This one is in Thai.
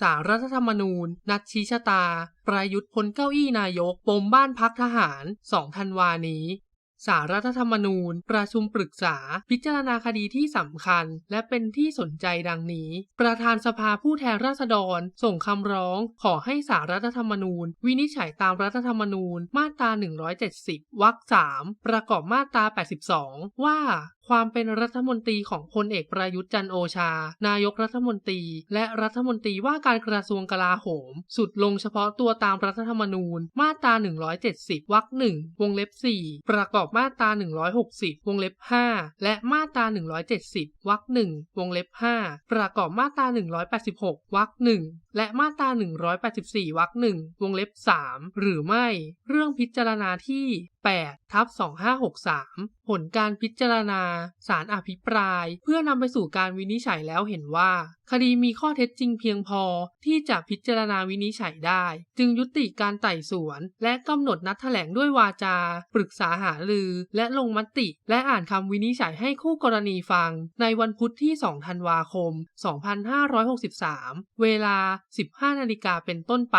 สารรัฐธรรมนูญ นัดชี้ชะตา ประยุทธ์พ้นเก้าอี้นายก ปมบ้านพักทหาร 2 ธันวานี้สารรัฐธรรมนูญ ประชุมปรึกษา พิจารณาคดีที่สำคัญ และเป็นที่สนใจดังนี้ ประธานสภาผู้แทนราษฎร ส่งคำร้อง ขอให้สารรัฐธรรมนูญ วินิจฉัยตามรัฐธรรมนูญ มาตรา 170 วรรค 3 ประกอบมาตรา 82 ว่า ความเป็นรัฐมนตรีของพลเอกประยุทธ์จันโอชา นายกรัฐมนตรี และรัฐมนตรีว่าการกระทรวงกลาโหม สุดลงเฉพาะตัวตามรัฐธรรมนูญ มาตรา 170 วรรค1วงเล็บ 4 ประกอบมาตรา 160 วงเล็บ 5 และมาตรา 170 วรรค1วงเล็บ 5 ประกอบมาตรา 186 วรรค1และมาตรา 184 วรรค1วงเล็บ 3 หรือไม่ เรื่องพิจารณาที่8ทับ2563 ผลการพิจารณา สารอภิปราย เพื่อนำไปสู่การวินิจฉัยแล้วเห็นว่า คดีมีข้อเท็จจริงเพียงพอที่จะพิจารณาวินิจฉัยได้ จึงยุติการไต่สวน และกำหนดนัดแถลงด้วยวาจา ปรึกษาหารือ และลงมติ และอ่านคำวินิจฉัยให้คู่กรณีฟัง ในวันพุธที่ 2 ธันวาคม 2563 เวลา 15นาฬิกาเป็นต้นไป